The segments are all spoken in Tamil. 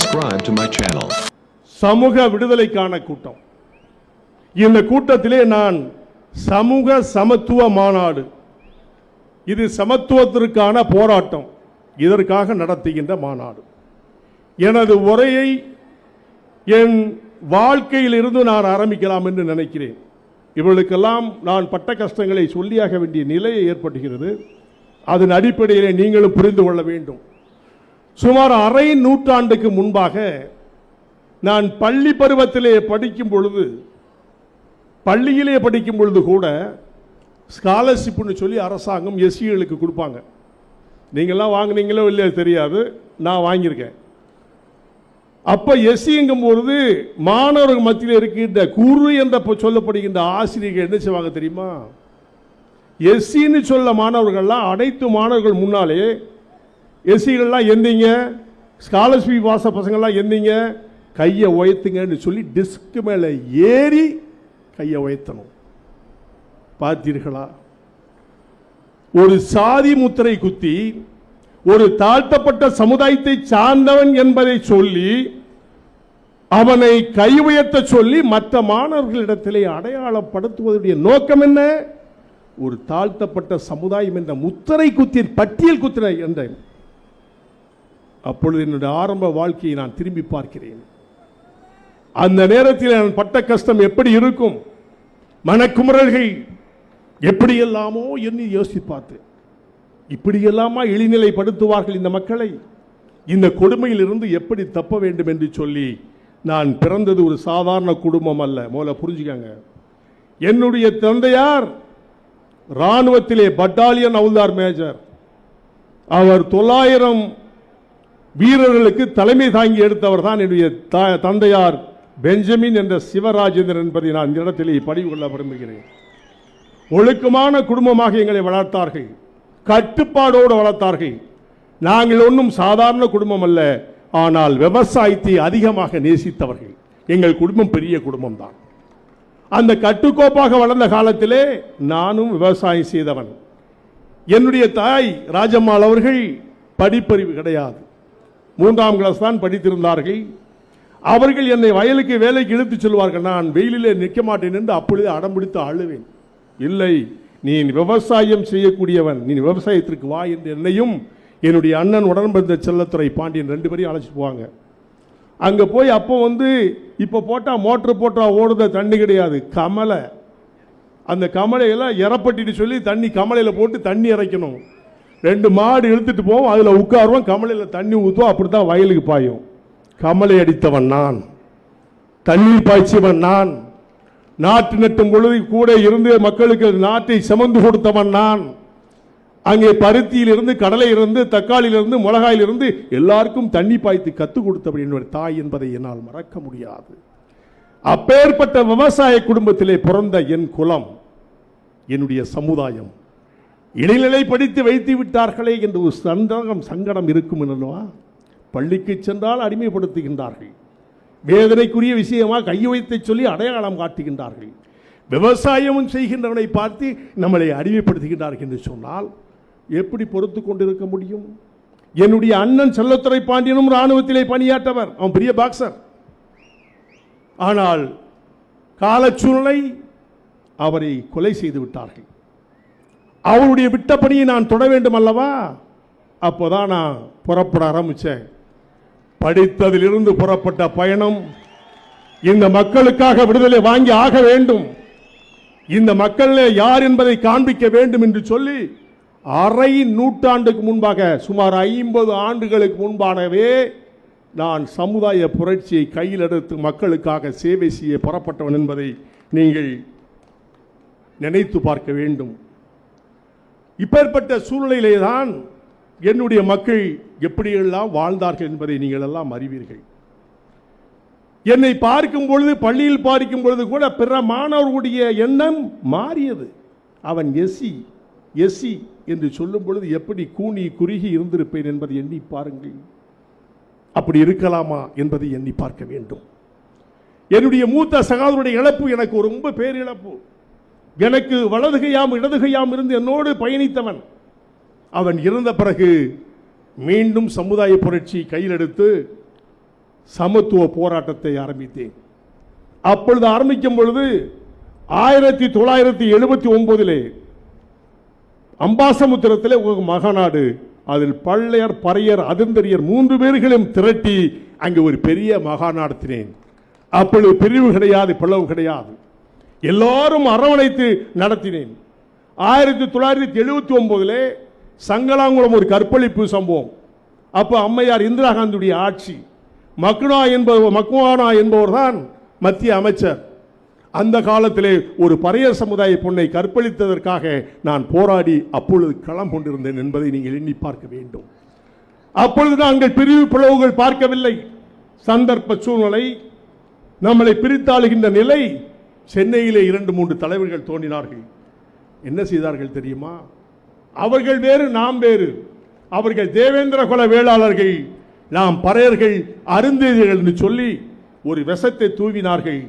subscribe to my channel. சமூக விடுதலைக்கான கூட்டம். இந்த கூட்டத்திலே நான் சமூக சமத்துவ மாநாடு. இது சமத்துவத்திற்கான போராட்டம். இதற்காக நடத்துகின்ற மாநாடு. எனது உரையை என் வாழ்க்கையில் இருந்து நான் ஆரம்பிக்கலாம் என்று நினைக்கிறேன். இவர்களுக்கெல்லாம் நான் பட்ட கஷ்டங்களை சொல்லியாக வேண்டிய நிலையை ஏற்படுகிறது அதன் அடிப்படையிலே நீங்களும் புரிந்து கொள்ள வேண்டும். சுமார் அரை நூற்றாண்டுக்கு முன்பாக நான் பள்ளி பருவத்திலே படிக்கும் பொழுது பள்ளியிலே படிக்கும் பொழுது கூட ஸ்காலர்ஷிப்னு சொல்லி அரசாங்கம் எஸ்சிகளுக்கு கொடுப்பாங்க. நீங்கள்லாம் வாங்கினீங்களோ இல்லையோ தெரியாது நான் வாங்கியிருக்கேன். அப்போ எஸ்சிங்கும் பொழுது மாணவர்கள் மத்தியில் இருக்கின்ற குரு என்ற சொல்லப்படுகின்ற ஆசிரியர்கள் என்ன செய்வாங்க தெரியுமா? எஸ்சின்னு சொல்ல மாணவர்கள்லாம் அனைத்து மாணவர்கள் முன்னாலே எஸ்சிகள்லாம் எந்தீங்க ஸ்காலர்ஷிப் வாச பசங்கள்லாம் எந்தீங்க கையை உயர்த்துங்கன்னு சொல்லி டிஸ்க் மேலே ஏறி கையை உயர்த்தணும். பார்த்தீர்களா? ஒரு சாதி முத்திரை குத்தி ஒரு தாழ்த்தப்பட்ட சமுதாயத்தை சார்ந்தவன் என்பதை சொல்லி அவனை கை உயர்த்த சொல்லி மற்ற மாணவர்களிடத்திலே அடையாளப்படுத்துவதுடைய நோக்கம் என்ன? ஒரு தாழ்த்தப்பட்ட சமுதாயம் என்ற முத்திரை குத்தி பட்டியல் குத்திரை என்ற அப்பொழுது என்னுடைய ஆரம்ப வாழ்க்கையை நான் திரும்பி பார்க்கிறேன். அந்த நேரத்தில் நான் பட்ட கஷ்டம் எப்படி இருக்கும்? மனக்குமுறல்கள் எப்படியெல்லாமோ எண்ணி யோசி பார்த்தேன் இப்படியெல்லாமா இழிநிலைப்படுத்துவார்கள் இந்த மக்களை? இந்த கொடுமையிலிருந்து எப்படி தப்ப வேண்டும் என்று சொல்லி நான் பிறந்தது ஒரு சாதாரண குடும்பம் அல்ல. முதல்ல புரிஞ்சுக்கங்க. என்னுடைய தந்தையார் ராணுவத்திலே பட்டாலியன் அவுல்தார் மேஜர் அவர் தொள்ளாயிரம் வீரர்களுக்கு தலைமை தாங்கி எடுத்தவர் தான் என்னுடைய த- தந்தையார் பெஞ்சமின் என்ற சிவராஜேந்திரன் என்பதை நான் இந்த இடத்திலே பதிவு கொள்ள விரும்புகிறேன். ஒழுக்கமான குடும்பமாக எங்களை வளர்த்தார்கள். கட்டுப்பாடோடு வளர்த்தார்கள். நாங்கள் ஒன்றும் சாதாரண குடும்பம் அல்ல ஆனால் விவசாயத்தை அதிகமாக நேசித்தவர்கள். எங்கள் குடும்பம் பெரிய குடும்பம் தான். அந்த கட்டுக்கோப்பாக வளர்ந்த காலத்திலே நானும் விவசாயம் செய்தவன். என்னுடைய தாய் ராஜம்மாள் அவர்கள் படிப்பறிவு கிடையாது. மூன்றாம் கிளாஸ் தான் படித்திருந்தார்கள். அவர்கள் என்னை வயலுக்கு வேலைக்கு இழுத்துச் செல்வார்கள். நான் வெயிலிலே நிற்க மாட்டேன் என்று அப்பொழுதே அடம்பிடித்து அழுவேன். இல்லை நீ விவசாயம் செய்யக்கூடியவன். நீ விவசாயத்திற்கு வா என்று என்னையும் என்னுடைய அண்ணன் உடன்பிறந்த செல்லத்துறை பாண்டியன் ரெண்டு பேரையும் அழைச்சிட்டு போவாங்க. அங்கே போய் அப்போ வந்து இப்போ போட்டால் மோட்ரு போட்டால் ஓடுத தண்ணி கிடையாது. கமலை. அந்த கமலையெல்லாம் இறப்பட்டிட்டு சொல்லி தண்ணி கமலையில் போட்டு தண்ணி இறைக்கணும். ரெண்டு மாடு இழுத்துட்டு போவோம் அதில் உட்காருவோம் கமலையில் தண்ணி ஊற்றுவோம் அப்படி தான் வயலுக்கு பாயும். கமலை அடித்தவன் நான். தண்ணீர் பாய்ச்சியவன் நான். நாட்டு நட்டும் பொழுது கூட இருந்து மக்களுக்கு நாட்டை சுமந்து கொடுத்தவன் நான். அங்கே பருத்தியிலிருந்து கடலையிலிருந்து தக்காளியிலிருந்து மிளகாயிலிருந்து எல்லாருக்கும் தண்ணி பாய்த்து கற்றுக் கொடுத்தவன் என்னுடைய தாய் என்பதை என்னால் மறக்க முடியாது. அப்பேற்பட்ட விவசாய குடும்பத்திலே பிறந்த என் குலம் என்னுடைய சமுதாயம். இடைநிலை படித்து வைத்து விட்டார்களே என்று ஒரு சந்தகம் சங்கடம் இருக்கும் என்னவா பள்ளிக்கு சென்றால் அடிமைப்படுத்துகின்றார்கள். வேதனைக்குரிய விஷயமாக கையை வைத்து சொல்லி அடையாளம் காட்டுகின்றார்கள். விவசாயமும் செய்கின்றவனை பார்த்து நம்மளை அடிமைப்படுத்துகின்றார்கள் என்று சொன்னால் எப்படி பொறுத்து கொண்டிருக்க முடியும்? என்னுடைய அண்ணன் செல்லத்துறை பாண்டியனும் இராணுவத்திலே பணியாற்றவர். அவன் பெரிய பாக்ஸர் ஆனால் காலச்சூழ்நிலை அவரை கொலை செய்து விட்டார்கள். அவருடைய விட்ட பணியை நான் தொட வேண்டும் அல்லவா அப்போதான் நான் புறப்பட ஆரம்பித்தேன் படித்ததிலிருந்து புறப்பட்ட பயணம் இந்த மக்களுக்காக விடுதலை வாங்கி ஆக வேண்டும். இந்த மக்களே யார் என்பதை காண்பிக்க வேண்டும் என்று சொல்லி அரை நூற்றாண்டுக்கு முன்பாக சுமார் ஐம்பது ஆண்டுகளுக்கு முன்பாகவே நான் சமுதாய புரட்சியை கையில் எடுத்து மக்களுக்காக சேவை செய்ய புறப்பட்டவன் என்பதை நீங்கள் நினைத்து பார்க்க வேண்டும். இப்பேற்பட்ட சூழ்நிலையிலே தான் என்னுடைய மக்கள் எப்படியெல்லாம் வாழ்ந்தார்கள் என்பதை நீங்கள் எல்லாம் அறிவீர்கள். என்னை பார்க்கும் பொழுது பள்ளியில் பார்க்கும் பொழுது கூட பிற மாணவர்களுடைய எண்ணம் மாறியது. அவன் எஸ்சி எஸ்சி என்று சொல்லும் பொழுது எப்படி கூனி குறுகி இருந்திருப்பேன் என்பதை எண்ணி பாருங்கள். அப்படி இருக்கலாமா என்பதை எண்ணி பார்க்க வேண்டும். என்னுடைய மூத்த சகாதருடைய இழப்பு எனக்கு ஒரு ரொம்ப பேரிழப்பு. எனக்கு வலதுகையாம் இடதுகையாம் இருந்து என்னோடு பயணித்தவன். அவன் இருந்த பிறகு மீண்டும் சமுதாய புரட்சி கையில் எடுத்து சமத்துவ போராட்டத்தை ஆரம்பித்தேன். அப்பொழுது ஆரம்பிக்கும் பொழுது ஆயிரத்தி தொள்ளாயிரத்தி எழுபத்தி ஒன்பதிலே அம்பாசமுத்திரத்தில் ஒரு மகாநாடு அதில் பள்ளையர் பறையர் அதிர்ந்தரியர் மூன்று பேர்களையும் திரட்டி அங்கு ஒரு பெரிய மகா நடத்தினேன். அப்பொழுது பிரிவு கிடையாது பிளவு கிடையாது. எல்லாரும் அரவணைத்து நடத்தினேன். ஆயிரத்தி தொள்ளாயிரத்தி எழுபத்தி ஒன்பதுல சங்கலாங்குளம் ஒரு கற்பழிப்பு சம்பவம். அப்போ அம்மையார் இந்திரா காந்தியுடைய ஆட்சி. மக்னா என்பவர் மக்வானா என்பவர் தான் மத்திய அமைச்சர். அந்த காலத்திலே ஒரு பறைய சமுதாய பொண்ணை கற்பழித்ததற்காக நான் போராடி அப்பொழுது களம் கொண்டிருந்தேன் என்பதை நீங்கள் எண்ணி பார்க்க வேண்டும். அப்பொழுது நாங்கள் பிரிவு பிளவுகள் பார்க்கவில்லை. சந்தர்ப்ப சூழ்நிலை நம்மளை பிரித்தாளுகின்ற நிலை சென்னையிலே இரண்டு மூன்று தலைவர்கள் தோன்றினார்கள். என்ன செய்தார்கள் தெரியுமா? அவர்கள் வேறு நாம் வேறு. அவர்கள் தேவேந்திர குல வேளாளர்கள். நாம் பறையர்கள் அருந்தீர்கள் என்று சொல்லி ஒரு விஷத்தை தூவினார்கள்.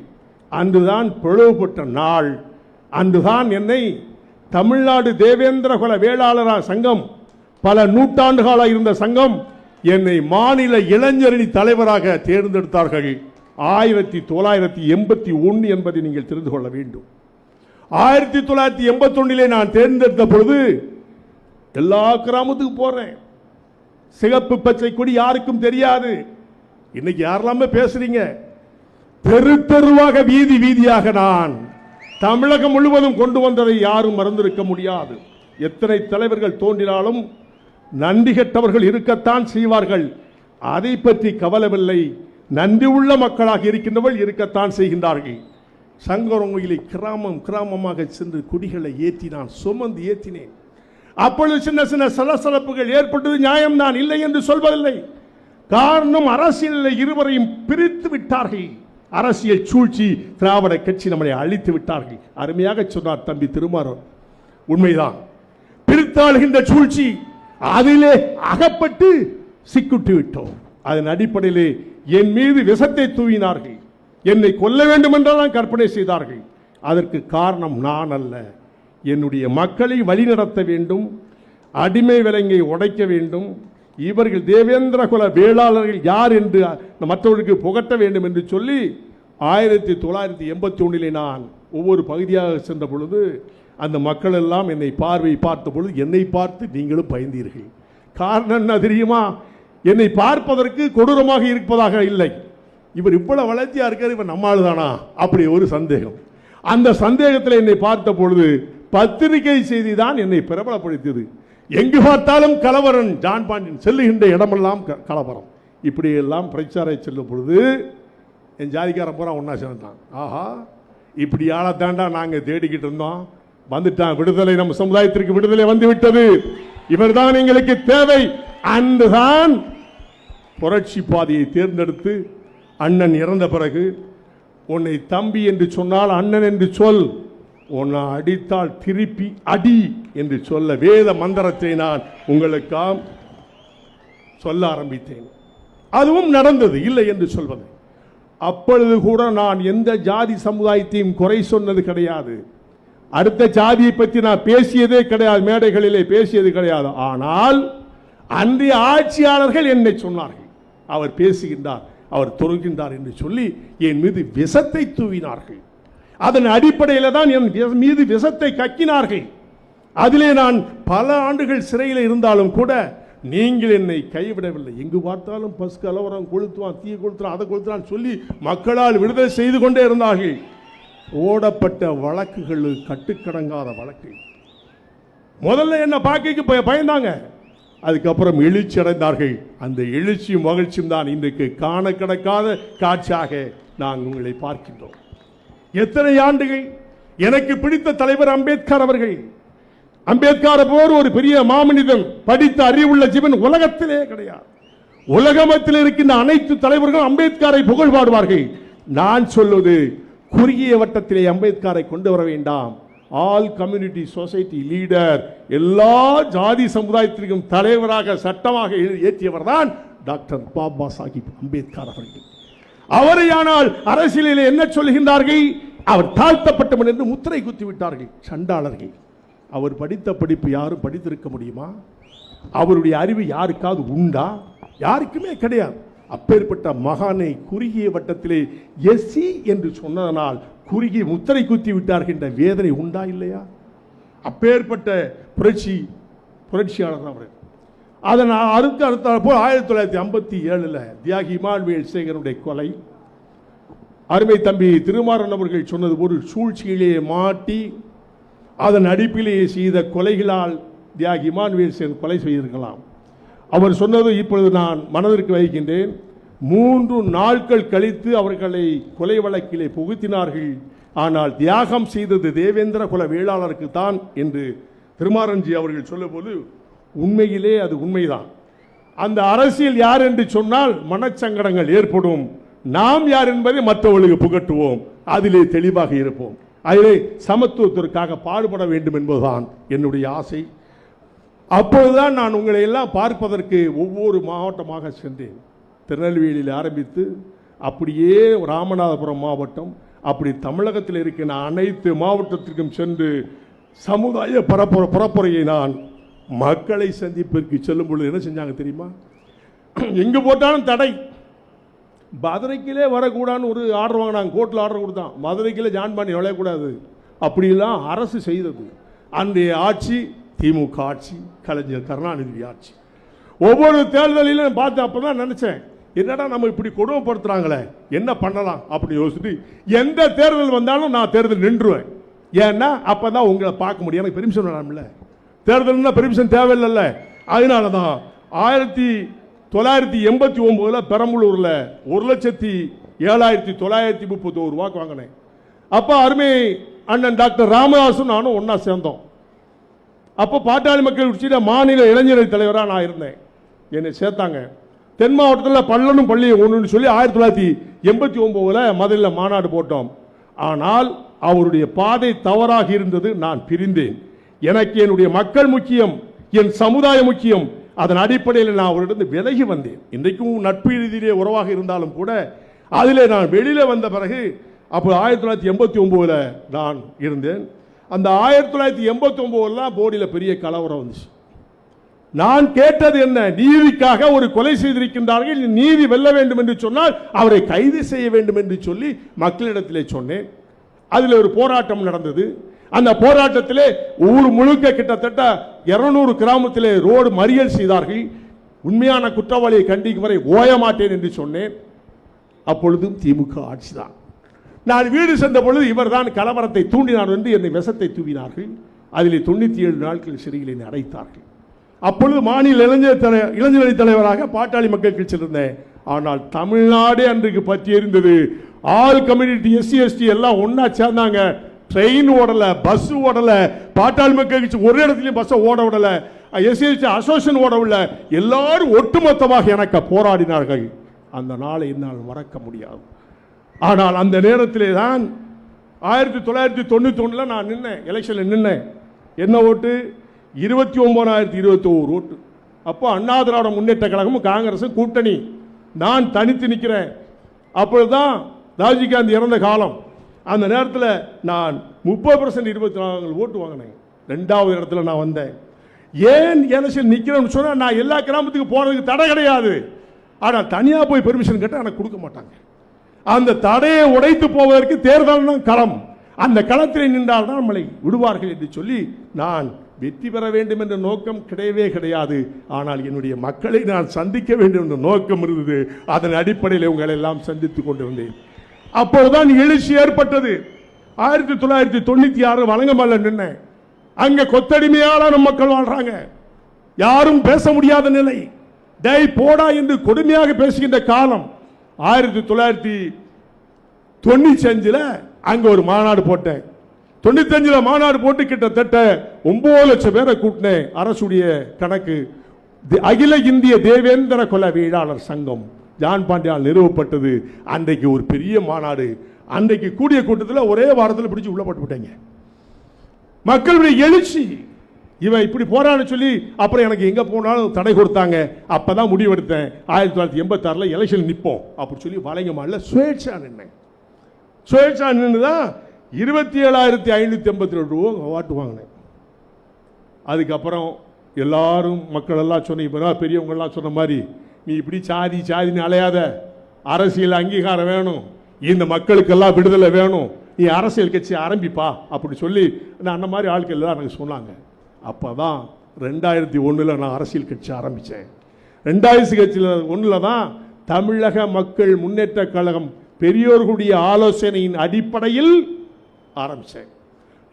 அன்றுதான் பிளவுபட்ட நாள். அன்றுதான் என்னை தமிழ்நாடு தேவேந்திர குல வேளாளரா சங்கம் பல நூற்றாண்டுகளாக இருந்த சங்கம் என்னை மாநில இளைஞரணி தலைவராக தேர்ந்தெடுத்தார்கள். ஆயிரத்தி தொள்ளாயிரத்தி எண்பத்தி ஒன்று என்பதை நீங்கள் தெரிந்து கொள்ள வேண்டும். ஆயிரத்தி தொள்ளாயிரத்தி எண்பத்தொன்னிலே நான் தேர்ந்தெடுத்த பொழுது எல்லா கிராமத்துக்கு போகிறேன் சிகப்பு பச்சை கொடி யாருக்கும் தெரியாது. இன்னைக்கு யாரெல்லாமே பேசுறீங்க. தெரு தெருவாக வீதி வீதியாக நான் தமிழகம் முழுவதும் கொண்டு வந்ததை யாரும் மறந்திருக்க முடியாது. எத்தனை தலைவர்கள் தோன்றினாலும் நன்றி கெட்டவர்கள் இருக்கத்தான் செய்வார்கள். அதை பற்றி கவலமில்லை நன்றி உள்ள மக்களாக இருக்கின்றவள் இருக்கத்தான் செய்கின்றார்கள். சங்கரங்கோயிலை கிராமம் கிராமமாக சென்று கொடிகளை ஏற்றி நான் சுமந்து ஏற்றினேன். அப்பொழுது சின்ன சின்ன சலசலப்புகள் ஏற்பட்டது. நியாயம் நான் இல்லை என்று சொல்வதில்லை. காரணம் அரசியலில் இருவரையும் பிரித்து விட்டார்கள். அரசியல் சூழ்ச்சி திராவிட கட்சி நம்மளை அழித்து விட்டார்கள். அருமையாக சொன்னார் தம்பி திருமாறன் உண்மைதான். பிரித்தாளுகின்ற சூழ்ச்சி அதிலே அகப்பட்டு சிக்குட்டு விட்டோம். அதன் அடிப்படையிலே என் மீது விஷத்தை தூவினார்கள். என்னை கொல்ல வேண்டும் என்றெல்லாம் கற்பனை செய்தார்கள். அதற்கு காரணம் நான் அல்ல. என்னுடைய மக்களை வழிநடத்த வேண்டும். அடிமை விலங்கை உடைக்க வேண்டும். இவர்கள் தேவேந்திர குல வேளாளர்கள் யார் என்று மற்றவர்களுக்கு புகட்ட வேண்டும் என்று சொல்லி ஆயிரத்தி தொள்ளாயிரத்தி எண்பத்தி ஒன்றிலே நான் ஒவ்வொரு பகுதியாக சென்ற பொழுது அந்த மக்கள் எல்லாம் என்னை பார்வை பார்த்த பொழுது என்னை பார்த்து நீங்களும் பயந்தீர்கள். காரணம் என்ன தெரியுமா? என்னை பார்ப்பதற்கு கொடூரமாக இருப்பதாக இல்லை. இவர் இவ்வளவு வளர்ச்சியாக இருக்கார் இவர் நம்மால் தானா அப்படி ஒரு சந்தேகம். அந்த சந்தேகத்தில் என்னை பார்த்த பொழுது பத்திரிகை செய்தி தான் என்னை பிரபலப்படுத்தியது. எங்கு பார்த்தாலும் கலவரன் ஜான் பாண்டியன் செல்லுகின்ற இடமெல்லாம் க- கலவரம். இப்படியெல்லாம் பிரச்சாரை செல்லும் பொழுது என் ஜாதிக்காரன் பூரா ஒன்றா சேர்ந்தான். ஆஹா இப்படி ஆளத்தாண்டா நாங்கள் தேடிக்கிட்டு இருந்தோம். வந்துட்டான் விடுதலை நம்ம சமுதாயத்திற்கு விடுதலை வந்து விட்டது இவர்தான் எங்களுக்கு தேவை. அன்றுதான் புரட்சி பாதையை தேர்ந்தெடுத்து அண்ணன் இறந்த பிறகு உன்னை தம்பி என்று சொன்னால் அண்ணன் என்று சொல். உன்னை அடித்தால் திருப்பி அடி என்று சொல்ல வேத மந்திரத்தை நான் உங்களுக்காம் சொல்ல ஆரம்பித்தேன். அதுவும் நடந்தது இல்லை என்று சொல்வது. அப்பொழுது கூட நான் எந்த ஜாதி சமுதாயத்தையும் குறை சொன்னது கிடையாது. அடுத்த ஜாதியை பற்றி நான் பேசியதே கிடையாது மேடைகளிலே பேசியது கிடையாது. ஆனால் அன்றைய ஆட்சியாளர்கள் என்னை சொன்னார்கள். அவர் பேசுகின்றார் அவர் தொழுகின்றார் என்று சொல்லி என் மீது விஷத்தை தூவினார்கள். அதன் அடிப்படையில் தான் என் மீது விஷத்தை கக்கினார்கள். அதிலே நான் பல ஆண்டுகள் சிறையில் இருந்தாலும் கூட நீங்கள் என்னை கைவிடவில்லை. எங்கு பார்த்தாலும் பஸ் கலவரம் கொளுத்துவான் தீ கொளுத்துறான் அதை கொளுத்துறான் சொல்லி மக்களால் விடுதலை செய்து கொண்டே இருந்தார்கள். ஓடப்பட்ட வழக்குகள் கட்டுக்கடங்காத வழக்கு. முதல்ல என்ன பாக்கைக்கு பயந்தாங்க. அதுக்கப்புறம் எழுச்சி அடைந்தார்கள் அந்த எழுச்சியும் மகிழ்ச்சியும் தான் இன்றைக்கு காண கிடக்காத காட்சியாக நாங்கள் உங்களை பார்க்கின்றோம். எத்தனை ஆண்டுகள்? எனக்கு பிடித்த தலைவர் அம்பேத்கர் அவர்கள். அம்பேத்கர் போர் ஒரு பெரிய மாமனிதன் படித்த அறிவுள்ள ஜீவன் உலகத்திலே கிடையாது. உலகமத்தில் இருக்கின்ற அனைத்து தலைவர்களும் அம்பேத்கரை புகழ் பாடுவார்கள் நான் சொல்வது குறுகிய வட்டத்திலே அம்பேத்கரை கொண்டு வர வேண்டாம். ஆல் கம்யூனிட்டி சொசைட்டி லீடர் எல்லா ஜாதி சமுதாயத்திற்கும் தலைவராக சட்டமாக ஏற்றியவர் தான் டாக்டர் பாபா சாஹிப் அம்பேத்கர் அவர்கள். அவரையானால் அரசியலில் என்ன சொல்கின்றார்கள் அவர் தாழ்த்தப்பட்டவன் என்று முத்திரை குத்தி விட்டார்கள் சண்டாளர்கள். அவர் படித்த படிப்பு யாரும் படித்திருக்க முடியுமா? அவருடைய அறிவு யாருக்காவது உண்டா? யாருக்குமே கிடையாது. அப்பேற்பட்ட மகானை குறுகிய வட்டத்திலே எஸ்சி என்று சொன்னதனால் குறுகி முத்திரை குத்தி விட்டார்கள் என்ற வேதனை உண்டா இல்லையா? அப்பேற்பட்ட புரட்சி புரட்சியாளர் அவர். அதை நான் அறுத்து அடுத்த போல் ஆயிரத்தி தொள்ளாயிரத்தி ஐம்பத்தி ஏழில் தியாகி இமானுவேல் சேகருடைய கொலை. அருமை தம்பி திருமாறன் அவர்கள் சொன்னது ஒரு சூழ்ச்சியிலேயே மாட்டி அதன் அடிப்பிலேயே செய்த கொலைகளால் தியாகி இமானுவேல் சேகர் கொலை செய்திருக்கலாம். அவர் சொன்னது இப்பொழுது நான் மனதிற்கு வைக்கின்றேன். மூன்று நாட்கள் கழித்து அவர்களை கொலை வழக்கிலே புகுத்தினார்கள். ஆனால் தியாகம் செய்தது தேவேந்திர குல வேளாளருக்கு தான் என்று திருமாரஞ்சி அவர்கள் சொல்லும்போது உண்மையிலே அது உண்மைதான். அந்த அரசியல் யார் என்று சொன்னால் மனச்சங்கடங்கள் ஏற்படும். நாம் யார் என்பதை மற்றவர்களுக்கு புகட்டுவோம். அதிலே தெளிவாக இருப்போம். அதிலே சமத்துவத்திற்காக பாடுபட வேண்டும் என்பதுதான் என்னுடைய ஆசை. அப்பொழுதுதான் நான் உங்களை எல்லாம் பார்ப்பதற்கு ஒவ்வொரு மாவட்டமாக சென்றேன். திருநெல்வேலியில் ஆரம்பித்து அப்படியே ராமநாதபுரம் மாவட்டம் அப்படி தமிழகத்தில் இருக்கின்ற அனைத்து மாவட்டத்திற்கும் சென்று சமுதாய பரப்புற பரப்புரையை நான் மக்களை சந்திப்பிற்கு செல்லும் பொழுது என்ன செஞ்சாங்க தெரியுமா? எங்கே போட்டாலும் தடை. மதுரைக்கிலே வரக்கூடாதுன்னு ஒரு ஆர்டர் வாங்கினாங்க கோர்ட்டில் ஆர்டர் கொடுத்தான். மதுரைக்கிலே ஜான் பண்ணி நுழையக்கூடாது. அப்படிலாம் அரசு செய்தது. அன்றைய ஆட்சி திமுக ஆட்சி கலைஞர் கருணாநிதி ஆட்சி. ஒவ்வொரு தேர்தலிலும் பார்த்து அப்போ தான் நினச்சேன். என்னடா நம்ம இப்படி கொடுமைப்படுத்துறாங்களே? என்ன பண்ணலாம்? அப்படின்னு யோசிச்சுட்டு எந்த தேர்தல் வந்தாலும் நான் தேர்தல் நின்றுவேன். ஏன்னா அப்போ தான் உங்களை பார்க்க முடியும். எனக்கு பெர்மிஷன் வேணாம்ல தேர்தல்னா பெர்மிஷன் தேவையில்லைல்ல. அதனால தான் ஆயிரத்தி தொள்ளாயிரத்தி எண்பத்தி ஒம்போதில் பெரம்பலூரில் ஒரு லட்சத்தி ஏழாயிரத்தி தொள்ளாயிரத்தி முப்பத்தோரு ரூபாய்க்கு வாங்கினேன். அப்போ அருமை அண்ணன் டாக்டர் ராமதாஸும் நானும் ஒன்றா சேர்ந்தோம். அப்போ பாட்டாளி மக்கள் கட்சியில மாநில இளைஞர் தலைவராக நான் இருந்தேன். என்னை சேர்த்தாங்க. தென் மாவட்டத்தில் பள்ளனும் பள்ளி ஒன்றுன்னு சொல்லி ஆயிரத்தி தொள்ளாயிரத்தி எண்பத்தி ஒம்போதில் மதுரையில் மாநாடு போட்டோம். ஆனால் அவருடைய பாதை தவறாக இருந்தது நான் பிரிந்தேன். எனக்கு என்னுடைய மக்கள் முக்கியம் என் சமுதாயம் முக்கியம். அதன் அடிப்படையில் நான் அவரிடம் விலகி வந்தேன். இன்றைக்கும் நட்பு ரீதியிலே உறவாக இருந்தாலும் கூட அதில் நான் வெளியில் வந்த பிறகு அப்போ ஆயிரத்தி தொள்ளாயிரத்தி எண்பத்தி ஒம்போதில் நான் இருந்தேன். அந்த ஆயிரத்தி தொள்ளாயிரத்தி எண்பத்தி ஒம்போதுலாம் போடியில் பெரிய கலவரம் வந்துச்சு. நான் கேட்டது என்ன? நீதிக்காக ஒரு கொலை செய்திருக்கின்றார்கள். நீதி வெல்ல வேண்டும் என்று சொன்னால் அவரை கைது செய்ய வேண்டும் என்று சொல்லி மக்களிடத்திலே சொன்னேன். அதில் ஒரு போராட்டம் நடந்தது. அந்த போராட்டத்திலே ஊர் முழுக்க கிட்டத்தட்ட இருநூறு கிராமத்திலே ரோடு மறியல் செய்தார்கள். உண்மையான குற்றவாளியை கண்டிக்கும் வரை ஓய மாட்டேன் என்று சொன்னேன். அப்பொழுதும் திமுக ஆட்சிதான் நான் வீடு சென்ற பொழுது இவர்தான் கலவரத்தை தூண்டினார் என்று என்னை விஷத்தை தூவினார்கள். அதிலே தொண்ணூற்றி ஏழு நாட்கள் சிறையில் என்னை அடைத்தார்கள். அப்பொழுது மாநில இளைஞர் தலை இளைஞரணி தலைவராக பாட்டாளி மக்கள் கட்சியில் இருந்தேன். ஆனால் தமிழ்நாடே அன்றைக்கு பற்றி இருந்தது. ஆல் கம்யூனிட்டி எஸ்சி எஸ்டி எல்லாம் ஒன்றா சேர்ந்தாங்க. ட்ரெயின் ஓடல பஸ் ஓடல பாட்டாளி மக்கள் கட்சி ஒரு இடத்துலயும் பஸ்ஸை ஓட விடல. எஸ்சி எஸ்டி அசோசியேஷன் ஓட விடல. எல்லாரும் ஒட்டுமொத்தமாக எனக்கு போராடினார்கள். அந்த நாளை என்னால் மறக்க முடியாது. ஆனால் அந்த நேரத்திலே தான் ஆயிரத்தி தொள்ளாயிரத்தி தொண்ணூத்தி ஒண்ணுல நான் நின்னேன். எலெக்ஷனில் நின்னேன். என்ன ஓட்டு? இருபத்தி ஒன்பதாயிரத்தி இருபத்தி ஒரு ஓட்டு. அப்போ அண்ணா திராவிட முன்னேற்ற கழகமும் காங்கிரஸும் கூட்டணி. நான் தனித்து நிற்கிறேன் அப்பொழுதுதான் ராஜீவ் காந்தி இறந்த காலம். அந்த நேரத்தில் நான் முப்பது பர்சன்ட் இருபத்தி நாலு ஓட்டு வாங்கினேன். ரெண்டாவது இடத்துல நான் வந்தேன். ஏன் எலெக்ஷன் நிற்கிறேன்னு சொன்னால் நான் எல்லா கிராமத்துக்கு போனதுக்கு தடை கிடையாது. ஆனால் தனியாக போய் பெர்மிஷன் கேட்டால் எனக்கு கொடுக்க மாட்டாங்க. அந்த தடையை உடைத்து போவதற்கு தேர்தல் தான் களம். அந்த களத்தில் நின்றால் தான் நம்மளை விடுவார்கள் என்று சொல்லி நான் வெற்றி பெற வேண்டும் என்ற நோக்கம் கிடையவே கிடையாது. ஆனால் என்னுடைய மக்களை நான் சந்திக்க வேண்டும் என்ற நோக்கம் இருந்தது. அதன் அடிப்படையில் உங்களை எல்லாம் சந்தித்துக் கொண்டிருந்தேன். அப்போதுதான் எழுச்சி ஏற்பட்டது. ஆயிரத்தி தொள்ளாயிரத்தி தொண்ணூத்தி ஆறு வழங்கமல்ல நின்ன. அங்க கொத்தடிமையாளான மக்கள் வாழ்றாங்க. யாரும் பேச முடியாத நிலை. டை போடா என்று கொடுமையாக பேசுகின்ற காலம். ஆயிரத்தி தொள்ளாயிரத்தி தொண்ணூற்றி அஞ்சில் அங்க ஒரு மாநாடு போட்டேன். தொண்ணூத்தி மாநாடு போட்டு கிட்டத்தட்ட ஒன்பது லட்சம் பேரை கூட்டினேன் அரசுடைய கணக்கு. தி- அகில இந்திய தேவேந்திர குல வீழாளர் சங்கம் ஜான் பாண்டியால் நிறுவப்பட்டது. அன்றைக்கு ஒரு பெரிய மாநாடு. அன்றைக்கு கூடிய கூட்டத்தில் ஒரே வாரத்தில் பிடிச்சு உள்ள போட்டு விட்டாங்க. மக்களுடைய எழுச்சி. இவன் இப்படி போறான்னு சொல்லி அப்புறம் எனக்கு எங்கே போனாலும் தடை கொடுத்தாங்க. அப்போ தான் முடிவெடுத்தேன். ஆயிரத்தி தொள்ளாயிரத்தி எண்பத்தாறுல எலெக்ஷன் நிற்போம் அப்படின்னு சொல்லி வளைங்க வலைங்கமால சுயேட்சா நின்னேன். சுயேட்சா நின்று தான் இருபத்தி ஏழாயிரத்தி ஐநூற்றி எண்பத்தி ரெண்டு ரூபா வாட்டு வாங்கினேன். அதுக்கப்புறம் எல்லாரும் மக்களெல்லாம் சொன்ன இப்போ சொன்ன மாதிரி நீ இப்படி சாதி சாதின்னு அலையாத. அரசியல் அங்கீகாரம் வேணும். இந்த மக்களுக்கெல்லாம் விடுதலை வேணும். நீ அரசியல் கட்சி ஆரம்பிப்பா. அப்படி சொல்லி நான் அந்த மாதிரி ஆட்கள் எல்லாம் எனக்கு சொன்னாங்க. அப்போ தான் ரெண்டாயிரத்தி ஒன்றில் நான் அரசியல் கட்சி ஆரம்பித்தேன் ரெண்டாயிரத்தி கட்சியில் ஒன்றில் தான் தமிழக மக்கள் முன்னேற்ற கழகம் பெரியோர்களுடைய ஆலோசனையின் அடிப்படையில் ஆரம்பித்தேன்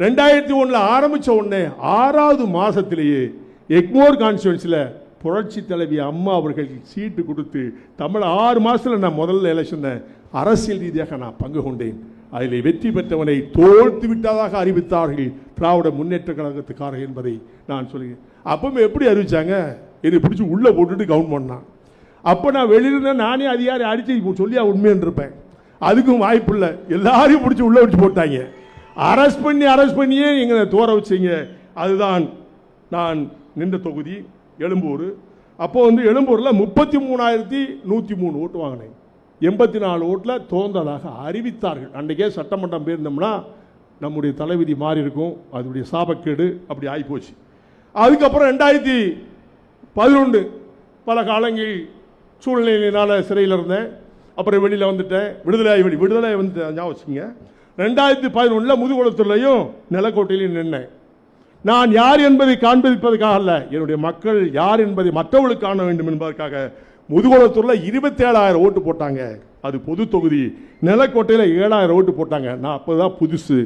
ரெண்டாயிரத்தி ஒன்றில் ஆரம்பித்த உடனே ஆறாவது மாதத்திலேயே எக்மோர் கான்ஸ்டுவன்சியில் புரட்சி தலைவி அம்மா அவர்கள் சீட்டு கொடுத்து தமிழ் ஆறு மாதத்தில் நான் முதல்ல எலெக்ஷனை அரசியல் ரீதியாக நான் பங்கு கொண்டேன். அதில் வெற்றி பெற்றவனை தோல்த்து விட்டதாக அறிவித்தார்கள் திராவிட முன்னேற்ற கழகத்துக்காரர் என்பதை நான் சொல்லுகிறேன். அப்பவும் எப்படி அறிவித்தாங்க என்னை பிடிச்சி உள்ளே போட்டுட்டு கவுன் பண்ணான். அப்போ நான் வெளியிருந்தேன் நானே அதிகாரி அடித்து சொல்லியா உண்மைன்னு இருப்பேன். அதுக்கும் வாய்ப்பு இல்லை எல்லாரையும் பிடிச்சி உள்ளே வச்சு போட்டாங்க. அரெஸ்ட் பண்ணி அரெஸ்ட் பண்ணியே எங்களை தோற வச்சீங்க. அதுதான் நான் நின்ற தொகுதி எழும்பூர். அப்போ வந்து எழும்பூரில் முப்பத்தி மூணாயிரத்தி நூற்றி மூணு ஓட்டு வாங்கினேன். எண்பத்தி நாலு ஓட்டில் தோன்றதாக அறிவித்தார்கள். அன்றைக்கே சட்டமன்றம் போயிருந்தோம்னா நம்முடைய தலைவிதி மாறி இருக்கும். அதனுடைய சாபக்கேடு அப்படி ஆகிப்போச்சு அதுக்கப்புறம் ரெண்டாயிரத்தி பதினொன்று பல காலங்கள் சூழ்நிலையினால் சிறையில் இருந்தேன். அப்புறம் வெளியில் வந்துட்டேன். விடுதலை வெளி விடுதலை வந்து ஞாபகம் வச்சுங்க ரெண்டாயிரத்தி பதினொன்றில் முதுகுளத்துலையும் நிலக்கோட்டையிலையும் நின்றேன் நான் யார் என்பதை காண்பிப்பதற்காக அல்ல என்னுடைய மக்கள் யார் என்பதை மற்றவர்களுக்கு காண வேண்டும் என்பதற்காக முதுகுளத்தூரில் இருபத்தி ஏழாயிரம் ஓட்டு போட்டாங்க. அது பொது தொகுதி. நிலக்கோட்டையில் ஏழாயிரம் ஓட்டு போட்டாங்க. நான் அப்போதான் புதுசு.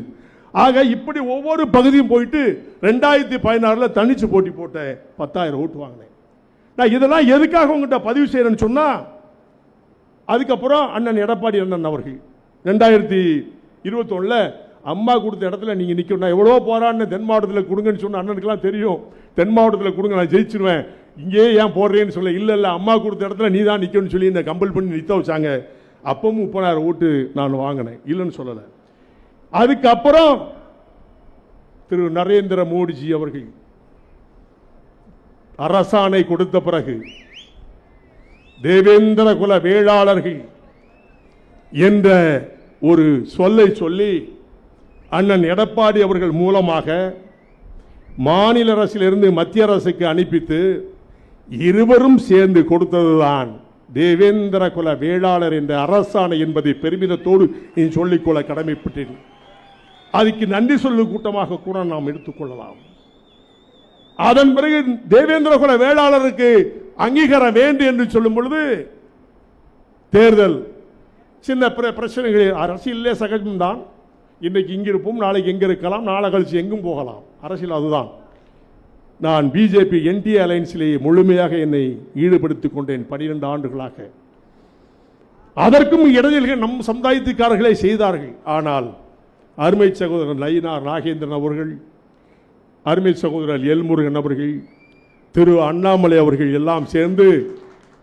ஆக இப்படி ஒவ்வொரு பகுதியும் போயிட்டு ரெண்டாயிரத்தி பதினாறில் தனிச்சு போட்டி போட்டேன். பத்தாயிரம் ஓட்டு வாங்கினேன். நான் இதெல்லாம் எதுக்காக உங்கள்கிட்ட பதிவு செய்கிறேன்னு சொன்னால் அதுக்கப்புறம் அண்ணன் எடப்பாடி அண்ணன் அவர்கள். ரெண்டாயிரத்தி இருபத்தொன்னில் அம்மா கொடுத்த இடத்துல நீங்கள் நிற்கணும் எவ்வளோ போராடின தென் மாவட்டத்தில் கொடுங்கன்னு சொன்ன அண்ணனுக்கெல்லாம் தெரியும். தென் மாவட்டத்தில் கொடுங்க நான் ஜெயிச்சிருவேன். இங்கேயே ஏன் போடுறேன்னு சொல்ல இல்லை இல்லை அம்மா கொடுத்த இடத்துல நீ தான் நிற்கணும்னு சொல்லி என்னை கம்பல் பண்ணி நிற்க வச்சாங்க. அப்பவும் முப்பதாயிரம் ஓட்டு நான் வாங்கினேன். இல்லைன்னு சொல்லலை. அதுக்கப்புறம் திரு நரேந்திர மோடிஜி அவர்கள் அரசாணை கொடுத்த பிறகு தேவேந்திர குல வேளாளர்கள் என்ற ஒரு சொல்லை சொல்லி அண்ணன் எடப்பாடி அவர்கள் மூலமாக மாநில அரசிலிருந்து மத்திய அரசுக்கு அனுப்பித்து இருவரும் சேர்ந்து கொடுத்ததுதான் தேவேந்திர குல வேளாளர் என்ற அரசாணை என்பதை பெருமிதத்தோடு நீ சொல்லிக்கொள்ள கடமைப்பட்டேன். அதுக்கு நன்றி சொல்லு கூட்டமாக கூட நாம் எடுத்துக்கொள்ளலாம். அதன் பிறகு தேவேந்திர குல வேளாளருக்கு அங்கீகாரம் வேண்டும் என்று சொல்லும் பொழுது தேர்தல் சின்ன பிரச்சனைகள் அரசியலே சகஜம்தான் இன்றைக்கு இங்கே இருப்போம் நாளைக்கு எங்கே இருக்கலாம் நாளை கழிச்சு எங்கும் போகலாம். அரசியல் அதுதான். நான் பிஜேபி என்டிஏ அலைன்ஸிலேயே முழுமையாக என்னை ஈடுபடுத்திக் கொண்டேன் பனிரெண்டு ஆண்டுகளாக. அதற்கும் இடையில்கள் நம் சமுதாயத்துக்காரர்களே செய்தார்கள். ஆனால் அருமை சகோதரன் நயினார் நாகேந்திரன் அவர்கள் அருமை சகோதரர் எல்முருகன் அவர்கள் திரு அண்ணாமலை அவர்கள் எல்லாம் சேர்ந்து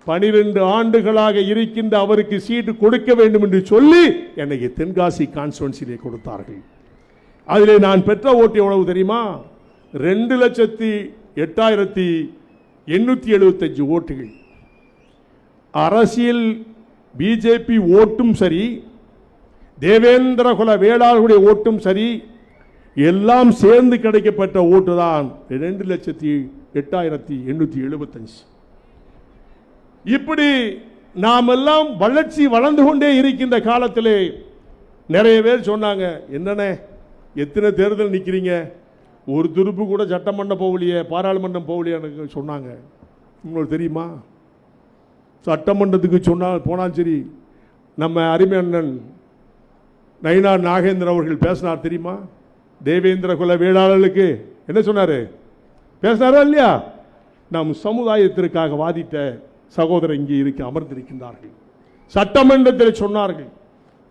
பனிரெண்டு ஆண்டுகளாக இருக்கின்ற அவருக்கு சீட்டு கொடுக்க வேண்டும் என்று சொல்லி எனக்கு தென்காசி கான்ஸ்டுவன்சிலே கொடுத்தார்கள். அதிலே நான் பெற்ற ஓட்டு எவ்வளவு தெரியுமா? ரெண்டு லட்சத்தி எட்டாயிரத்தி எண்ணூற்றி எழுபத்தஞ்சு ஓட்டுகள். அரசியல் பிஜேபி ஓட்டும் சரி தேவேந்திரகுல வேளாளர்களுடைய ஓட்டும் சரி எல்லாம் சேர்ந்து கிடைக்கப்பட்ட ஓட்டு தான் ரெண்டு லட்சத்தி எட்டாயிரத்தி எண்ணூற்றி எழுபத்தஞ்சு. இப்படி நாம் எல்லாம் வளர்ச்சி வளர்ந்து கொண்டே இருக்கின்ற காலத்திலே நிறைய பேர் சொன்னாங்க என்னண்ணே எத்தனை தேர்தல் நிற்கிறீங்க ஒரு துருப்பு கூட சட்டமன்றம் போகலையே பாராளுமன்றம் போகலையே எனக்கு சொன்னாங்க. உங்களுக்கு தெரியுமா? சட்டமன்றத்துக்கு சொன்னால் போனால் சரி நம்ம அருமை அண்ணன் நயினார் நாகேந்திரன் அவர்கள் பேசினார் தெரியுமா? தேவேந்திர குல வேளாளர்களுக்கு என்ன சொன்னார்? பேசினாரா இல்லையா? நம் சமுதாயத்திற்காக வாதிட்ட சகோதரர் இங்கே இருக்க அமர்ந்திருக்கின்றார்கள். சட்டமன்றத்தில் சொன்னார்கள்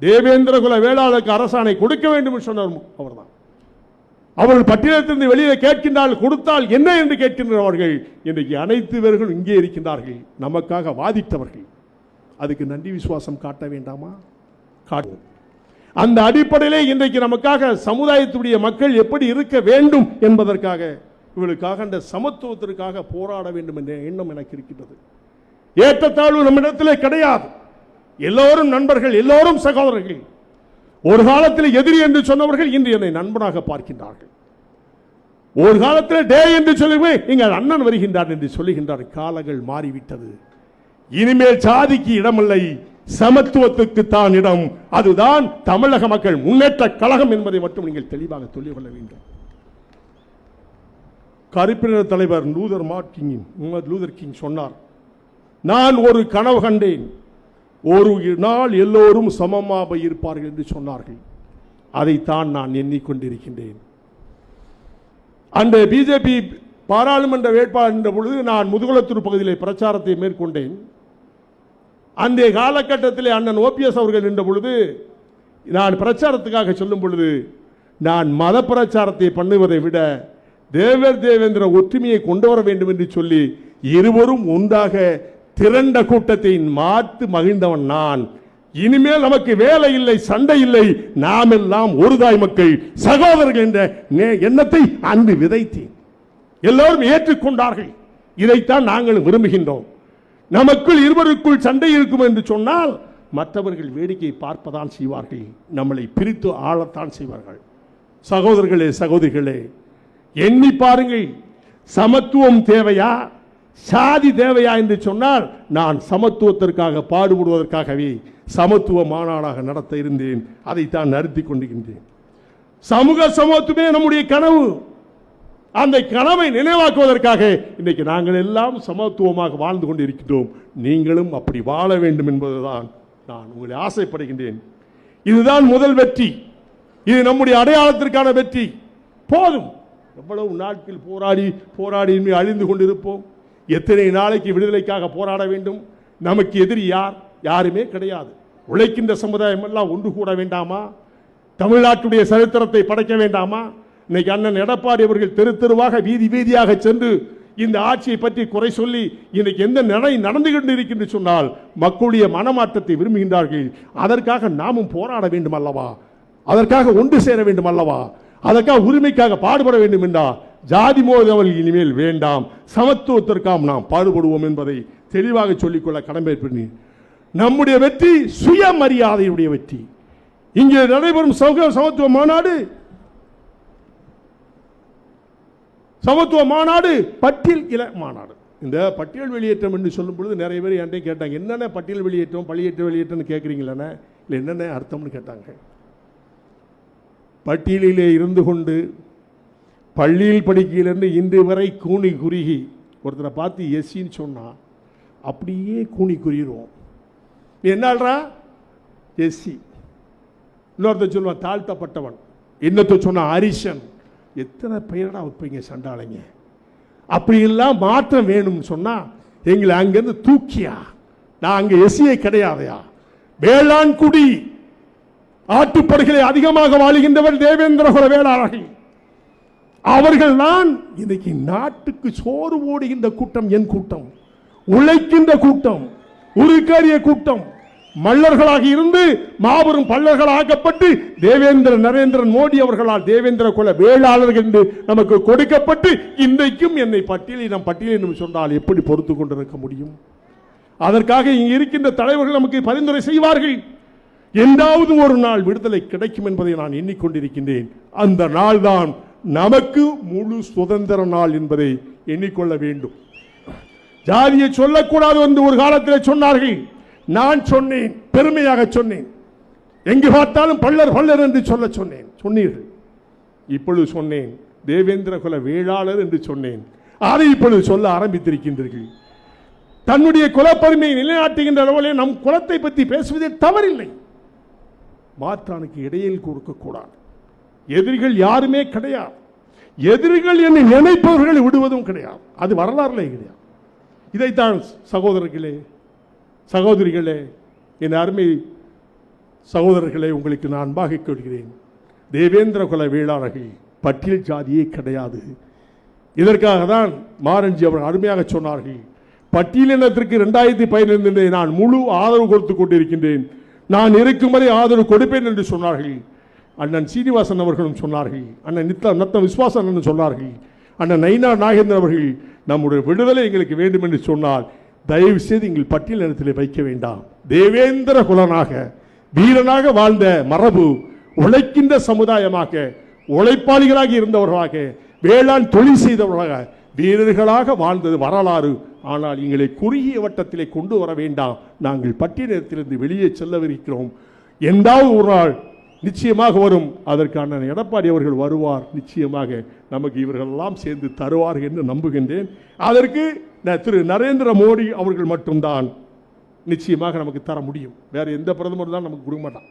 தேவேந்திர குல வேளாளருக்கு அரசாணை கொடுக்க வேண்டும் என்று சொன்னார் அவர்தான். அவர்கள் பட்டியலத்திலிருந்து வெளியே கேட்கின்றால் கொடுத்தால் என்ன? என்று கேட்கின்றவர்கள் இன்றைக்கு அனைத்து பேர்களும் இங்கே இருக்கின்றார்கள் நமக்காக வாதிட்டவர்கள். அதுக்கு நன்றி விசுவாசம் காட்ட வேண்டாமா? காட்டுவோம். அந்த அடிப்படையிலே இன்றைக்கு நமக்காக சமுதாயத்துடைய மக்கள் எப்படி இருக்க வேண்டும் என்பதற்காக இவளுக்காக அந்த சமத்துவத்திற்காக போராட வேண்டும் என்ற எண்ணம் எனக்கு இருக்கின்றது. ஏற்றத்தாழ்வு நம்மிடத்திலே கிடையாது. எல்லோரும் நண்பர்கள் எல்லோரும் சகோதரர்கள். ஒரு காலத்தில் எதிரி என்று சொன்னவர்கள் இன்று என்னை நண்பனாக பார்க்கின்றார்கள். ஒரு காலத்தில் டே என்று சொல்லுமே எங்கள் அண்ணன் வருகின்றார் என்று சொல்லுகின்றார். காலங்கள் மாறிவிட்டது. இனிமேல் சாதிக்கு இடமில்லை. சமத்துவத்துக்கு தான் இடம். அதுதான் தமிழக மக்கள் முன்னேற்ற கழகம் என்பதை மட்டும் நீங்கள் தெளிவாக சொல்லிக் கொள்ள வேண்டும். கருப்பினர் தலைவர் லூதர் மார்க்கிங் முகமது லூதர் கிங் சொன்னார் நான் ஒரு கனவு கண்டேன். ஒரு நாள் எல்லோரும் சமமாக இருப்பார்கள் என்று சொன்னார்கள். அதைத்தான் நான் எண்ணிக்கொண்டிருக்கின்றேன். அந்த பிஜேபி பாராளுமன்ற வேட்பாளர் என்ற பொழுது நான் முதுகுளத்தூர் பகுதியில் பிரச்சாரத்தை மேற்கொண்டேன். அந்த காலகட்டத்தில் அண்ணன் ஓபிஎஸ் அவர்கள் நின்ற பொழுது நான் பிரச்சாரத்துக்காக சொல்லும் பொழுது நான் மத பிரச்சாரத்தை பண்ணுவதை விட தேவர் தேவேந்திர ஒற்றுமையை கொண்டு வர வேண்டும் என்று சொல்லி இருவரும் ஒன்றாக திரண்ட கூட்டத்தை மாத்து மகிழ்ந்தவன் நான். இனிமேல் நமக்கு வேலை இல்லை சண்டை இல்லை நாம் எல்லாம் ஒரு தாய் மக்கள் சகோதரர்கள் என்ற நே- எண்ணத்தை அன்று விதைத்தேன். எல்லோரும் ஏற்றுக்கொண்டார்கள். இதைத்தான் நாங்கள் விரும்புகின்றோம். நமக்குள் இருவருக்குள் சண்டை இருக்கும் என்று சொன்னால் மற்றவர்கள் வேடிக்கை பார்ப்பதான் செய்வார்கள். நம்மளை பிரித்து ஆளத்தான் செய்வார்கள். சகோதரர்களே சகோதரிகளே எண்ணி பாருங்கள். சமத்துவம் தேவையா? சாதி தேவையா என்று சொன்னால் நான் சமத்துவத்திற்காக பாடுபடுவதற்காகவே சமத்துவ மாநாடாக நடத்த இருந்தேன். அதைத்தான் நடத்தி கொண்டிருக்கின்றேன். சமூக சமத்துவமே நம்முடைய கனவு. அந்த கனவை நினைவாக்குவதற்காக இன்றைக்கு நாங்கள் எல்லாம் சமத்துவமாக வாழ்ந்து கொண்டிருக்கின்றோம். நீங்களும் அப்படி வாழ வேண்டும் என்பதுதான் நான் உங்களை ஆசைப்படுகின்றேன். இதுதான் முதல் வெற்றி. இது நம்முடைய அடையாளத்திற்கான வெற்றி. போதும். எவ்வளவு நாட்கள் போராடி போராடி இனிமே அழிந்து கொண்டிருப்போம். எத்தனை நாளைக்கு விடுதலைக்காக போராட வேண்டும்? நமக்கு எதிரி யார்? யாருமே கிடையாது. உழைக்கின்ற சமுதாயம் எல்லாம் ஒன்று கூட வேண்டாமா? தமிழ்நாட்டுடைய சரித்திரத்தை படைக்க வேண்டாமா? இன்னைக்கு அண்ணன் எடப்பாடி அவர்கள் தெரு தெருவாக வீதி வீதியாக சென்று இந்த ஆட்சியை பற்றி குறை சொல்லி இன்னைக்கு எந்த நிலை நடந்து கொண்டு இருக்கின்ற சொன்னால் மக்களுடைய மனமாற்றத்தை விரும்புகின்றார்கள். அதற்காக நாமும் போராட வேண்டும் அல்லவா? அதற்காக ஒன்று சேர வேண்டும் அல்லவா? அதற்காக உரிமைக்காக பாடுபட வேண்டும் என்றா? ஜாதி மோதல் இனிமேல் வேண்டாம். சமத்துவத்திற்காக நாம் பாடுபடுவோம் என்பதை தெளிவாக சொல்லிக்கொள்ள கடமை நம்முடைய வெற்றி சுயமரியாதையுடைய வெற்றி. இங்கே நடைபெறும் சமத்துவ மாநாடு சமத்துவ மாநாடு பட்டியல் இல மாநாடு. இந்த பட்டியல் வெளியேற்றம் என்று சொல்லும் பொழுது நிறைய பேர் என்கிட்ட கேட்டாங்க என்னென்ன பட்டியல் வெளியேற்றம் பள்ளியேற்ற வெளியேற்றம்னு கேட்குறீங்களே இல்லை என்னென்ன அர்த்தம்னு கேட்டாங்க. பட்டியலிலே இருந்து கொண்டு பள்ளியில் படிக்கையிலேருந்து இன்று வரை கூனி குறுகி. ஒருத்தரை பார்த்து எஸ்சின்னு சொன்னால் அப்படியே கூனி குறுகிடுவோம் நீ எஸ்சி. இன்னொருத்த சொல்லுவான் தாழ்த்தப்பட்டவன். இன்னொருத்த சொன்னா அரிசன். எத்தனை பெயரடா வைப்பீங்க சண்டாளைங்க? அப்படியெல்லாம் மாற்றம் வேணும்னு சொன்னால் எங்களை அங்கேருந்து தூக்கியா? நான் அங்கே எஸ்சியை கிடையாதையா? வேளாண் குடி. ஆட்டுப்படுகளை அதிகமாக வாழுகின்றவர் தேவேந்திரகுல வேளாளர்கள். அவர்கள் தான் இன்னைக்கு நாட்டுக்கு சோறு ஓடுகின்ற கூட்டம் என் கூட்டம். உழைக்கின்ற கூட்டம். உருக்கறிய கூட்டம். மல்லர்களாக இருந்து மாபெரும் பல்லர்களாக்கப்பட்டு தேவேந்திர நரேந்திரன் மோடி அவர்களால் தேவேந்திர குல வேளாளர்கள் என்று நமக்கு கொடுக்கப்பட்டு இன்றைக்கும் என்னை பட்டியலிடம் பட்டியலிடம் சொன்னால் எப்படி பொறுத்து கொண்டிருக்க முடியும்? அதற்காக இங்கு இருக்கின்ற தலைவர்கள் நமக்கு பரிந்துரை செய்வார்கள். என்றாவது ஒரு நாள் விடுதலை கிடைக்கும் என்பதை நான் எண்ணிக்கொண்டிருக்கின்றேன். அந்த நாள் தான் நமக்கு முழு சுதந்திர நாள் என்பதை எண்ணிக்கொள்ள வேண்டும். ஜாதியை சொல்லக்கூடாது என்று ஒரு காலத்தில் சொன்னார்கள். நான் சொன்னேன் பெருமையாக சொன்னேன். எங்கு பார்த்தாலும் பள்ளர் பள்ளர் என்று சொல்ல சொன்னேன். சொன்னீர்கள். இப்பொழுது சொன்னேன் தேவேந்திர குல வேளாளர் என்று சொன்னேன். அதை இப்பொழுது சொல்ல ஆரம்பித்திருக்கின்றீர்கள். தன்னுடைய குலப்பெருமையை நிலைநாட்டுகின்ற அளவில் நம் குலத்தை பற்றி பேசுவதே தவறில்லை. மாற்றானுக்கு இடையில் கொடுக்கக்கூடாது. எதிரிகள் யாருமே கிடையாது. எதிரிகள் என்னை நினைப்பவர்களை விடுவதும் கிடையாது. அது வரலாறுலே கிடையாது. இதைத்தான் சகோதரர்களே சகோதரிகளே என் அருமை சகோதரர்களை உங்களுக்கு நான் அன்பாக கொள்கிறேன் தேவேந்திர குல வேளாளர்கள் பட்டியல் ஜாதியே கிடையாது. இதற்காக தான் மாரஞ்சி அவர் அருமையாக சொன்னார்கள். பட்டியலினத்திற்கு ரெண்டாயிரத்தி பதினைந்து நான் முழு ஆதரவு கொடுத்து கொண்டிருக்கின்றேன். நான் இருக்கும் வரை ஆதரவு கொடுப்பேன் என்று சொன்னார்கள். அண்ணன் சீனிவாசன் அவர்களும் சொன்னார்கள். அண்ணன் நித்த நத்த விஸ்வாசன் சொன்னார்கள். அண்ணன் நைனா நாகேந்திரன் அவர்கள் நம்முடைய விடுதலை எங்களுக்கு வேண்டும் என்று சொன்னால் தயவு செய்து எங்கள் பட்டியல் இனத்திலே வைக்க வேண்டாம். தேவேந்திர குலனாக வீரனாக வாழ்ந்த மரபு உழைக்கின்ற சமுதாயமாக உழைப்பாளிகளாக இருந்தவர்களாக வேளாண் தொழில் செய்தவர்களாக வீரர்களாக வாழ்ந்தது வரலாறு. ஆனால் எங்களை குறுகிய வட்டத்திலே கொண்டு வர வேண்டாம். நாங்கள் பட்டியலத்திலிருந்து வெளியே செல்லவிருக்கிறோம். எந்தாவது ஒரு நாள் நிச்சயமாக வரும். அதற்கான எடப்பாடி அவர்கள் வருவார். நிச்சயமாக நமக்கு இவர்கள் எல்லாம் சேர்ந்து தருவார்கள் என்று நம்புகின்றேன். அதற்கு திரு நரேந்திர மோடி அவர்கள் மட்டும்தான் நிச்சயமாக நமக்கு தர முடியும். வேற எந்த பிரதமர் தான் நமக்கு கொடுக்க மாட்டான்.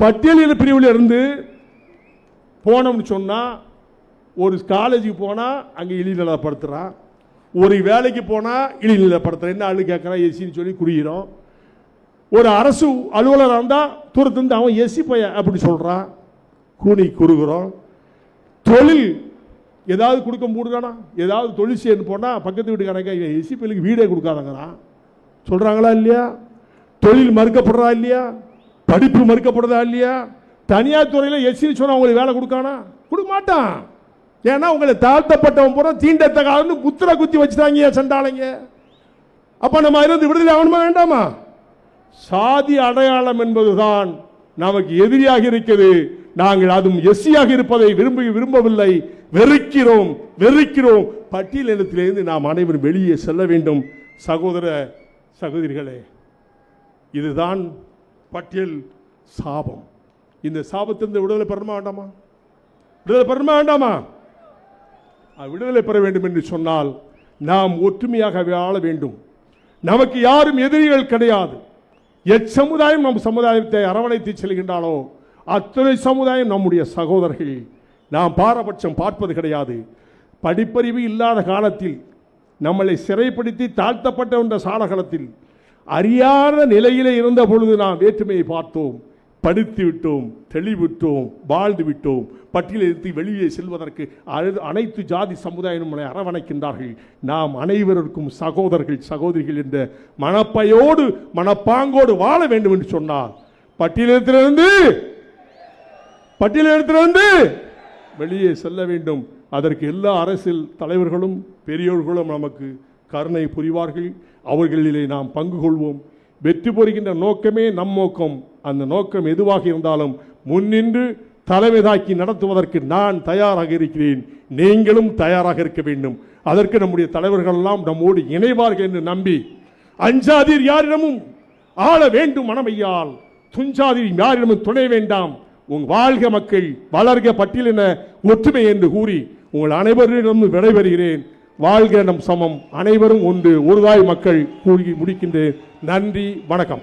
பட்டியலின பிரிவில் இருந்து போனோம்னு சொன்னால் ஒரு காலேஜுக்கு போனால் அங்கே இழிநிலப்படுத்துறான் ஒரு வேலைக்கு போனால் இழிநிலப்படுத்துறான் என்ன ஆளு கேட்குறான் எசின்னு சொல்லி குறியிறோம் ஒரு அரசு அலுவலராக இருந்தால் தூரத்துலேருந்து அவன் எசி பையன் அப்படி சொல்கிறான் கூனி குறுகிறோம். தொழில் ஏதாவது கொடுக்க முடியுதானா ஏதாவது தொழில் செய்யணும் போனால் பக்கத்து வீட்டுக்காரங்க இவன் எசி வீடே கொடுக்காதங்கிறான் சொல்கிறாங்களா இல்லையா? தொழில் மறுக்கப்படுறா இல்லையா? படிப்பு மறுக்கப்படுறதா இல்லையா? தனியார் துறையில் எஸ்சின்னு சொன்னால் அவங்களுக்கு வேலை கொடுக்கானா? கொடுக்க மாட்டான் ஏன்னா உங்களை தாழ்த்தப்பட்டவன் பூரா தீண்டத்தகாதுன்னு புத்திர குத்தி வச்சுட்டாங்க சண்டாளைங்க. அப்போ நம்ம இருந்து விடுதலை ஆகணுமா வேண்டாமா? சாதி அடையாளம் என்பதுதான் நமக்கு எதிரியாக இருக்கிறது. நாங்கள் அதுவும் எஸ்சியாக இருப்பதை விரும்பி விரும்பவில்லை. வெறுக்கிறோம் வெறுக்கிறோம். பட்டியலினத்திலிருந்து நாம் அனைவரும் வெளியே செல்ல வேண்டும். சகோதர சகோதரிகளே இதுதான் பட்டியல் சாபம். இந்த சாபத்திலிருந்து விடுதலை பெறமா வேண்டாமா? விடுதலை பெறமா வேண்டாமா? அது விடுதலை பெற வேண்டும் என்று சொன்னால் நாம் ஒற்றுமையாக வாழ வேண்டும். நமக்கு யாரும் எதிரிகள் கிடையாது. எச்சமுதாயம் நம் சமுதாயத்தை அரவணைத்து செல்கின்றாலோ அத்தனை சமுதாயம் நம்முடைய சகோதரர்கள் நாம் பாரபட்சம் பார்ப்பது கிடையாது. படிப்பறிவு இல்லாத காலத்தில் நம்மளை சிறைப்படுத்தி தாழ்த்தப்பட்ட என்ற சாலகலத்தில் அறியாத நிலையிலே இருந்த பொழுது நாம் வேற்றுமையை பார்த்தோம். படித்து விட்டோம் தெளிவிட்டோம் வாழ்ந்து விட்டோம். பட்டியலிருந்து வெளியே செல்வதற்கு அழு- அனைத்து ஜாதி சமுதாயம் நம்மளை அரவணைக்கின்றார்கள். நாம் அனைவருக்கும் சகோதரர்கள் சகோதரிகள் என்ற மனப்பையோடு மனப்பாங்கோடு வாழ வேண்டும் என்று பட்டியல் பட்டியலிருந்து வந்து வெளியே செல்ல வேண்டும். அதற்கு எல்லா அரசியல் தலைவர்களும் பெரியோர்களும் நமக்கு கருணை புரிவார்கள். அவர்களிலே நாம் பங்கு கொள்வோம். வெற்றி பெறுகின்ற நோக்கமே நம் நோக்கம். அந்த நோக்கம் எதுவாக இருந்தாலும் முன்னின்று தலைமை தாக்கி நடத்துவதற்கு நான் தயாராக இருக்கிறேன். நீங்களும் தயாராக இருக்க வேண்டும். அதற்கு நம்முடைய தலைவர்கள் எல்லாம் நம்மோடு இணைவார்கள் என்று நம்பி அஞ்சாதீர் யாரிடமும் ஆள வேண்டும் மனமையால். துஞ்சாதீர் யாரிடமும் துணை வேண்டாம். உங் வாழ்க மக்கள் வளர்க பட்டியலின ஒற்றுமை என்று கூறி உங்கள் அனைவரிடம் விடைபெறுகிறேன். வாழ்க நம் சமம். அனைவரும் ஒன்று. ஒருதாய் மக்கள் கூறி முடிக்கின்றேன். நன்றி. வணக்கம்.